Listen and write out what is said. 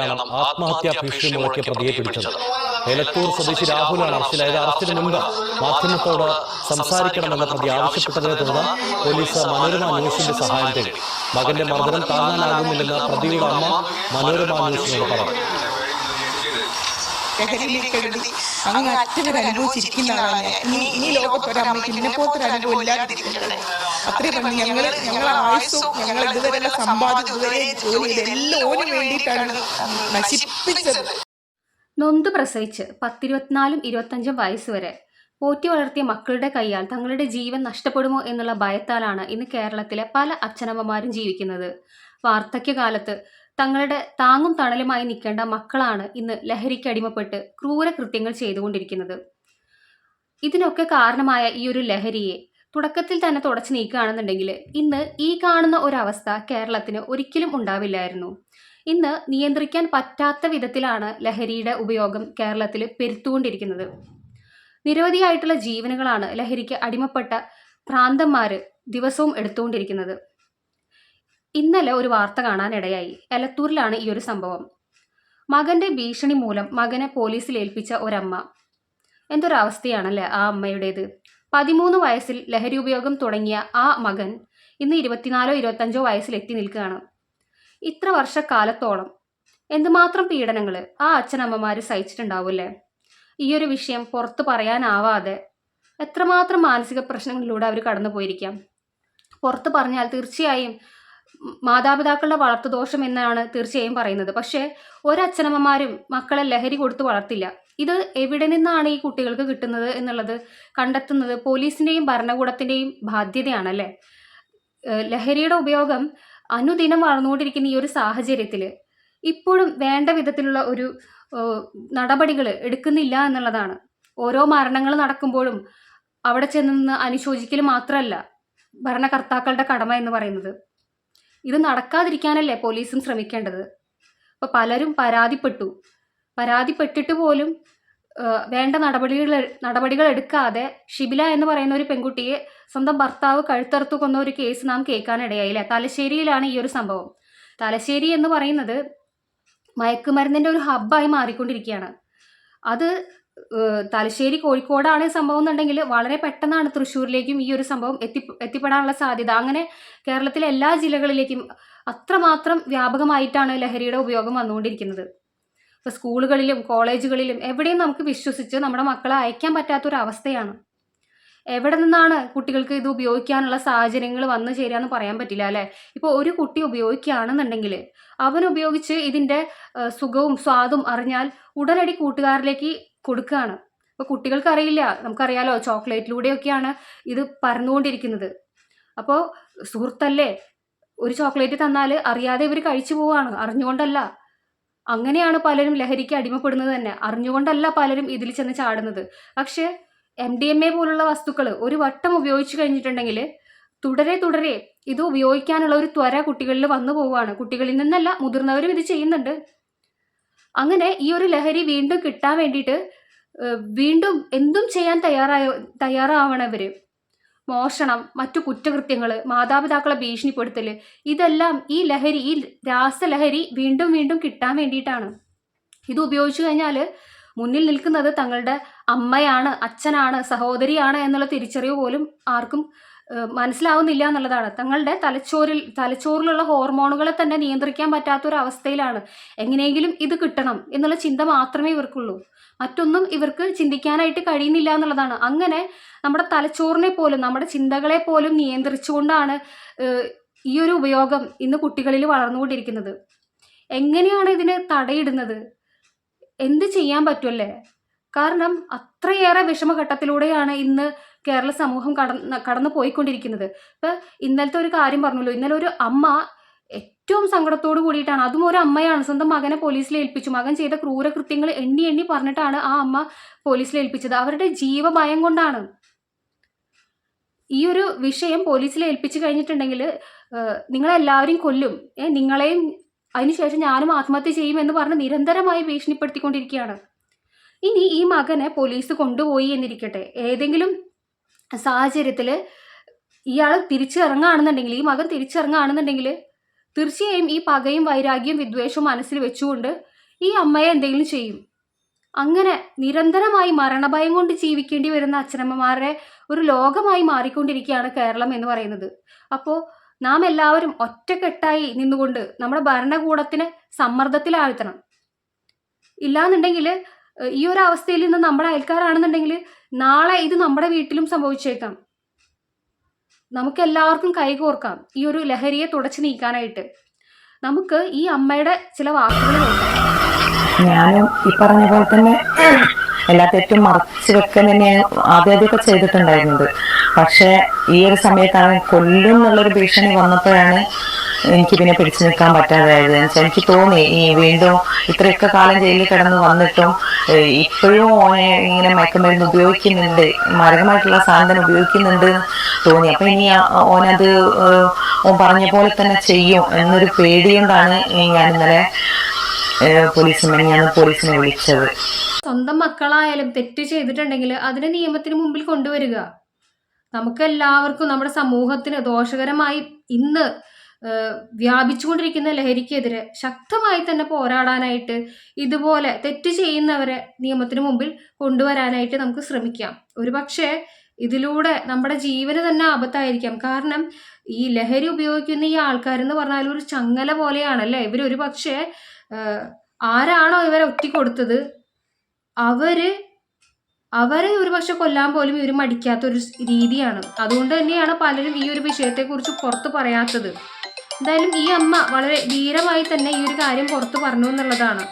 ആത്മഹത്യാ ഭീഷണി മുഴക്കിയ പ്രതിയെ പിടിച്ചത്. എലത്തൂർ സ്വദേശി രാഹുലാണ് അറസ്റ്റിലായത്. അറസ്റ്റിന് മുൻപ് മാധ്യമത്തോട് സംസാരിക്കണമെന്ന പ്രതി ആവശ്യപ്പെട്ടതിനെ തുടർന്ന് പോലീസ് മനോരമ ന്യൂസിന്റെ സഹായം തേടി. മകന്റെ മർദ്ദനം താങ്ങാനാകുന്നില്ലെന്ന് പ്രതിയുടെ അമ്മ മനോരമ ന്യൂസിനോട് പറഞ്ഞു. അങ്ങ് ഞാൻ ഇനി ഈ ലോകത്തൊരമ്മയ്ക്ക് ഇതിനെ പോലത്തെ ഒരു അനുഭവം ഇല്ലാതിരിക്കുന്നത് അത്രയും പറഞ്ഞു ഞങ്ങൾ ഞങ്ങളെ ആയുസും ഞങ്ങൾ ഇതുവരെയുള്ള സമ്പാദ്യം ഇതുവരെ ജോലി എല്ലാം ഓന് വേണ്ടിയിട്ടാണ് നശിപ്പിച്ചത്. നൊന്ത് പ്രസവിച്ച് പത്തിരുപത്തിനാലും ഇരുപത്തഞ്ചും വയസ്സ് വരെ പോറ്റി വളർത്തിയ മക്കളുടെ കൈയാൽ തങ്ങളുടെ ജീവൻ നഷ്ടപ്പെടുമോ എന്നുള്ള ഭയത്താലാണ് ഇന്ന് കേരളത്തിലെ പല അച്ഛനമ്മമാരും ജീവിക്കുന്നത്. വാർദ്ധക്യകാലത്ത് തങ്ങളുടെ താങ്ങും തണലുമായി നിൽക്കേണ്ട മക്കളാണ് ഇന്ന് ലഹരിക്ക് അടിമപ്പെട്ട് ക്രൂര കൃത്യങ്ങൾ ചെയ്തുകൊണ്ടിരിക്കുന്നത്. ഇതിനൊക്കെ കാരണമായ ഈ ഒരു ലഹരിയെ തുടക്കത്തിൽ തന്നെ തുടച്ചു നീക്കുകയാണെന്നുണ്ടെങ്കിൽ ഇന്ന് ഈ കാണുന്ന ഒരവസ്ഥ കേരളത്തിന് ഒരിക്കലും ഉണ്ടാവില്ലായിരുന്നു. ഇന്ന് നിയന്ത്രിക്കാൻ പറ്റാത്ത വിധത്തിലാണ് ലഹരിയുടെ ഉപയോഗം കേരളത്തിൽ പെരുത്തുകൊണ്ടിരിക്കുന്നത്. നിരവധിയായിട്ടുള്ള ജീവനുകളാണ് ലഹരിക്ക് അടിമപ്പെട്ട പ്രാന്തന്മാർ ദിവസവും എടുത്തുകൊണ്ടിരിക്കുന്നത്. ഇന്നലെ ഒരു വാർത്ത കാണാനിടയായി. എലത്തൂരിലാണ് ഈ ഒരു സംഭവം. മകന്റെ ഭീഷണി മൂലം മകനെ പോലീസിൽ ഏൽപ്പിച്ച ഒരമ്മ. എന്തൊരവസ്ഥയാണല്ലേ ആ അമ്മയുടേത്? പതിമൂന്ന് വയസ്സിൽ ലഹരി ഉപയോഗം തുടങ്ങിയ ആ മകൻ ഇന്ന് ഇരുപത്തിനാലോ ഇരുപത്തഞ്ചോ വയസ്സിൽ എത്തി നിൽക്കുകയാണ്. ഇത്ര വർഷക്കാലത്തോളം എന്തുമാത്രം പീഡനങ്ങൾ ആ അച്ഛനമ്മമാർ സഹിച്ചിട്ടുണ്ടാവില്ലേ? ഈ ഒരു വിഷയം പുറത്തു പറയാനാവാതെ എത്രമാത്രം മാനസിക പ്രശ്നങ്ങളിലൂടെ അവർ കടന്നു പോയിരിക്കാം പുറത്ത് പറഞ്ഞാൽ തീർച്ചയായും മാതാപിതാക്കളുടെ വളർത്തുദോഷം എന്നാണ് തീർച്ചയായും പറയുന്നത്. പക്ഷേ ഒരച്ഛനമ്മമാരും മക്കളെ ലഹരി കൊടുത്തു വളർത്തില്ല. ഇത് എവിടെ നിന്നാണ് ഈ കുട്ടികൾക്ക് കിട്ടുന്നത് എന്നുള്ളത് കണ്ടെത്തുന്നത് പോലീസിന്റെയും ഭരണകൂടത്തിന്റെയും ബാധ്യതയാണ് അല്ലേ ലഹരിയുടെ ഉപയോഗം അനുദിനം വളർന്നുകൊണ്ടിരിക്കുന്ന ഈ ഒരു സാഹചര്യത്തിൽ ഇപ്പോഴും വേണ്ട വിധത്തിലുള്ള ഒരു നടപടികൾ എടുക്കുന്നില്ല എന്നുള്ളതാണ്. ഓരോ മരണങ്ങൾ നടക്കുമ്പോഴും അവിടെ ചെന്ന് അനുശോചിക്കൽ മാത്രമല്ല ഭരണകർത്താക്കളുടെ കടമ എന്ന് പറയുന്നത്. ഇത് നടക്കാതിരിക്കാനല്ലേ പോലീസും ശ്രമിക്കേണ്ടത്? അപ്പോൾ പലരും പരാതിപ്പെട്ടു. പരാതിപ്പെട്ടിട്ട് പോലും വേണ്ട നടപടികൾ നടപടികൾ എടുക്കാതെ ഷിബില എന്ന് പറയുന്ന ഒരു പെൺകുട്ടിയെ സ്വന്തം ഭർത്താവ് കഴുത്തറുത്തു കൊന്ന ഒരു കേസ് നാം കേൾക്കാനിടയായില്ലേ? തലശ്ശേരിയിലാണ് ഈ ഒരു സംഭവം. തലശ്ശേരി എന്ന് പറയുന്നത് മയക്കുമരുന്നിന്റെ ഒരു ഹബ്ബായി മാറിക്കൊണ്ടിരിക്കുകയാണ്. അത് തലശ്ശേരി കോഴിക്കോടാണ് സംഭവം എന്നുണ്ടെങ്കിൽ വളരെ പെട്ടെന്നാണ് തൃശ്ശൂരിലേക്കും ഈ ഒരു സംഭവം എത്തി എത്തിപ്പെടാനുള്ള സാധ്യത. അങ്ങനെ കേരളത്തിലെ എല്ലാ ജില്ലകളിലേക്കും അത്രമാത്രം വ്യാപകമായിട്ടാണ് ലഹരിയുടെ ഉപയോഗം വന്നുകൊണ്ടിരിക്കുന്നത്. ഇപ്പോൾ സ്കൂളുകളിലും കോളേജുകളിലും എവിടെയും നമുക്ക് വിശ്വസിച്ച് നമ്മുടെ മക്കളെ അയക്കാൻ പറ്റാത്തൊരവസ്ഥയാണ്. എവിടെ നിന്നാണ് കുട്ടികൾക്ക് ഇത് ഉപയോഗിക്കാനുള്ള സാഹചര്യങ്ങൾ വന്നു ചേരാന്ന് പറയാൻ പറ്റില്ല അല്ലേ? ഇപ്പോൾ ഒരു കുട്ടി ഉപയോഗിക്കുകയാണെന്നുണ്ടെങ്കിൽ അവൻ ഉപയോഗിച്ച് ഇതിന്റെ സുഖവും സ്വാദും അറിഞ്ഞാൽ ഉടനടി കൂട്ടുകാരിലേക്ക് കൊടുക്കുകയാണ് അപ്പോൾ കുട്ടികൾക്ക് അറിയില്ല നമുക്കറിയാലോ ചോക്ലേറ്റിലൂടെയൊക്കെയാണ് ഇത് പരന്നുകൊണ്ടിരിക്കുന്നത്. അപ്പോൾ സുഹൃത്തല്ലേ ഒരു ചോക്ലേറ്റ് തന്നാൽ അറിയാതെ ഇവർ കഴിച്ചു പോവാണ്. അറിഞ്ഞുകൊണ്ടല്ല. അങ്ങനെയാണ് പലരും ലഹരിക്ക് അടിമപ്പെടുന്നത് തന്നെ. അറിഞ്ഞുകൊണ്ടല്ല പലരും ഇതിൽ ചെന്ന് ചാടുന്നത്. പക്ഷേ എം ഡി എം എ പോലുള്ള വസ്തുക്കൾ ഒരു വട്ടം ഉപയോഗിച്ചു കഴിഞ്ഞിട്ടുണ്ടെങ്കിൽ തുടരെ തുടരെ ഇത് ഉപയോഗിക്കാനുള്ള ഒരു ത്വര കുട്ടികളിൽ വന്നു പോവുകയാണ് കുട്ടികളിൽ നിന്നല്ല മുതിർന്നവരും ഇത് ചെയ്യുന്നുണ്ട്. അങ്ങനെ ഈ ഒരു ലഹരി വീണ്ടും കിട്ടാൻ വേണ്ടിയിട്ട് വീണ്ടും എന്തും ചെയ്യാൻ തയ്യാറായ തയ്യാറാവണവർ മോഷണം മറ്റു കുറ്റകൃത്യങ്ങൾ മാതാപിതാക്കളെ ഭീഷണിപ്പെടുത്തൽ ഇതെല്ലാം ഈ ലഹരി ഈ രാസലഹരി വീണ്ടും വീണ്ടും കിട്ടാൻ വേണ്ടിയിട്ടാണ്. ഇത് ഉപയോഗിച്ചു കഴിഞ്ഞാൽ മുന്നിൽ നിൽക്കുന്നത് തങ്ങളുടെ അമ്മയാണ് അച്ഛനാണ് സഹോദരിയാണ് എന്നുള്ള തിരിച്ചറിവ് പോലും ആർക്കും മനസ്സിലാവുന്നില്ല എന്നുള്ളതാണ്. തങ്ങളുടെ തലച്ചോറിൽ തലച്ചോറിലുള്ള ഹോർമോണുകളെ തന്നെ നിയന്ത്രിക്കാൻ പറ്റാത്തൊരവസ്ഥയിലാണ്. എങ്ങനെയെങ്കിലും ഇത് കിട്ടണം എന്നുള്ള ചിന്ത മാത്രമേ ഇവർക്കുള്ളൂ. മറ്റൊന്നും ഇവർക്ക് ചിന്തിക്കാനായിട്ട് കഴിയുന്നില്ല എന്നുള്ളതാണ്. അങ്ങനെ നമ്മുടെ തലച്ചോറിനെ പോലും നമ്മുടെ ചിന്തകളെ പോലും നിയന്ത്രിച്ചുകൊണ്ടാണ് ഈ ഒരു ഉപയോഗം ഇന്ന് കുട്ടികളിൽ വളർന്നുകൊണ്ടിരിക്കുന്നത്. എങ്ങനെയാണ് ഇതിന് തടയിടുന്നത്? എന്ത് ചെയ്യാൻ പറ്റുമല്ലേ കാരണം അത്രയേറെ വിഷമഘട്ടത്തിലൂടെയാണ് ഇന്ന് കേരള സമൂഹം കടന്ന് കടന്നു പോയിക്കൊണ്ടിരിക്കുന്നത്. ഇപ്പം ഇന്നലത്തെ ഒരു കാര്യം പറഞ്ഞല്ലോ. ഇന്നലെ ഒരു അമ്മ ഏറ്റവും സങ്കടത്തോട് കൂടിയിട്ടാണ് അതും ഒരു അമ്മയാണ്. സ്വന്തം മകനെ പോലീസിൽ ഏൽപ്പിച്ചു. മകൻ ചെയ്ത ക്രൂരകൃത്യങ്ങൾ എണ്ണി എണ്ണി പറഞ്ഞിട്ടാണ് ആ അമ്മ പോലീസിൽ ഏൽപ്പിച്ചത്. അവരുടെ ജീവഭയം കൊണ്ടാണ്. ഈ ഒരു വിഷയം പോലീസിൽ ഏൽപ്പിച്ചു കഴിഞ്ഞിട്ടുണ്ടെങ്കിൽ നിങ്ങളെല്ലാവരും കൊല്ലും. നിങ്ങളെയും അതിനുശേഷം ഞാനും ആത്മഹത്യ ചെയ്യുമെന്ന് പറഞ്ഞ് നിരന്തരമായി ഭീഷണിപ്പെടുത്തിക്കൊണ്ടിരിക്കുകയാണ്. ഇനി ഈ മകനെ പോലീസ് കൊണ്ടുപോയി എന്നിരിക്കട്ടെ. ഏതെങ്കിലും സാഹചര്യത്തിൽ ഇയാൾ തിരിച്ചിറങ്ങുകയാണെന്നുണ്ടെങ്കിൽ ഈ മകൻ തിരിച്ചിറങ്ങുകയാണെന്നുണ്ടെങ്കിൽ തീർച്ചയായും ഈ പകയും വൈരാഗ്യവും വിദ്വേഷവും മനസ്സിൽ വെച്ചുകൊണ്ട് ഈ അമ്മയെ എന്തെങ്കിലും ചെയ്യും. അങ്ങനെ നിരന്തരമായി മരണഭയം കൊണ്ട് ജീവിക്കേണ്ടി വരുന്ന അച്ഛനമ്മമാരുടെ ഒരു ലോകമായി മാറിക്കൊണ്ടിരിക്കുകയാണ് കേരളം എന്ന് പറയുന്നത്. അപ്പോൾ നാം എല്ലാവരും ഒറ്റക്കെട്ടായി നിന്നുകൊണ്ട് നമ്മുടെ ഭരണകൂടത്തിന് സമ്മർദ്ദത്തിലാഴ്ത്തണം. ഇല്ലാന്നുണ്ടെങ്കിൽ ഈ ഒരു അവസ്ഥയിൽ നിന്ന് നമ്മുടെ അയൽക്കാരാണെന്നുണ്ടെങ്കിൽ നാളെ ഇത് നമ്മുടെ വീട്ടിലും സംഭവിച്ചേക്കാം. നമുക്ക് എല്ലാവർക്കും കൈകോർക്കാം ഈ ഒരു ലഹരിയെ തുടച്ചു നീക്കാനായിട്ട്. നമുക്ക് ഈ അമ്മയുടെ ചില വാക്കുകൾ ഞാനും ഈ പറഞ്ഞ പോലെ തന്നെ എല്ലാ തെറ്റും മറച്ചു വെക്കാൻ തന്നെയാണ് ആദ്യമൊക്കെ ചെയ്തിട്ടുണ്ടായിരുന്നത്. പക്ഷെ ഈ ഒരു സമയത്താണ് കൊല്ലും എന്നുള്ളൊരു ഭീഷണി വന്നപ്പോഴാണ് എനിക്ക് പിന്നെ പിടിച്ചു നിൽക്കാൻ പറ്റാതായത്. എനിക്ക് തോന്നി ഈ വീണ്ടും ഇത്രയൊക്കെ കാലം ജയിലിൽ കിടന്ന് വന്നിട്ടും ഇപ്പോഴും ഓനെ ഇങ്ങനെ മയക്കുമരുന്ന് ഉപയോഗിക്കുന്നുണ്ട് മാരകമായിട്ടുള്ള സാധനം ഉപയോഗിക്കുന്നുണ്ട് തോന്നി. അപ്പൊ ഇനി ഓനത് ഓൻ പറഞ്ഞ പോലെ തന്നെ ചെയ്യും എന്നൊരു പേടിയുണ്ടാണ് ഞാൻ ഇന്നലെ പോലീസിനെ വിളിച്ചത്. സ്വന്തം മക്കളായാലും തെറ്റ് ചെയ്തിട്ടുണ്ടെങ്കിൽ അതിനെ നിയമത്തിന് മുമ്പിൽ കൊണ്ടുവരിക. നമുക്ക് എല്ലാവർക്കും നമ്മുടെ സമൂഹത്തിന് ദോഷകരമായി ഇന്ന് വ്യാപിച്ചുകൊണ്ടിരിക്കുന്ന ലഹരിക്കെതിരെ ശക്തമായി തന്നെ പോരാടാനായിട്ട് ഇതുപോലെ തെറ്റ് ചെയ്യുന്നവരെ നിയമത്തിന് മുമ്പിൽ കൊണ്ടുവരാനായിട്ട് നമുക്ക് ശ്രമിക്കാം. ഒരു പക്ഷേ ഇതിലൂടെ നമ്മുടെ ജീവന് തന്നെ ആപത്തായിരിക്കാം. കാരണം ഈ ലഹരി ഉപയോഗിക്കുന്ന ഈ ആൾക്കാരെന്ന് പറഞ്ഞാൽ ഒരു ചങ്ങല പോലെയാണല്ലേ? ഇവർ ഒരു പക്ഷേ ആരാണോ ഇവരെ ഒറ്റിക്കൊടുത്തത്? അവർ അവരെ ഒരുപക്ഷെ കൊല്ലാൻ പോലും ഇവർ മടിക്കാത്ത ഒരു രീതിയാണ്. അതുകൊണ്ട് തന്നെയാണ് പലരും ഈ ഒരു വിഷയത്തെക്കുറിച്ച് പുറത്ത് പറയാത്തത്. എന്തായാലും ഈ അമ്മ വളരെ ധീരമായി തന്നെ ഈ ഒരു കാര്യം പുറത്തു പറഞ്ഞു എന്നുള്ളതാണ്.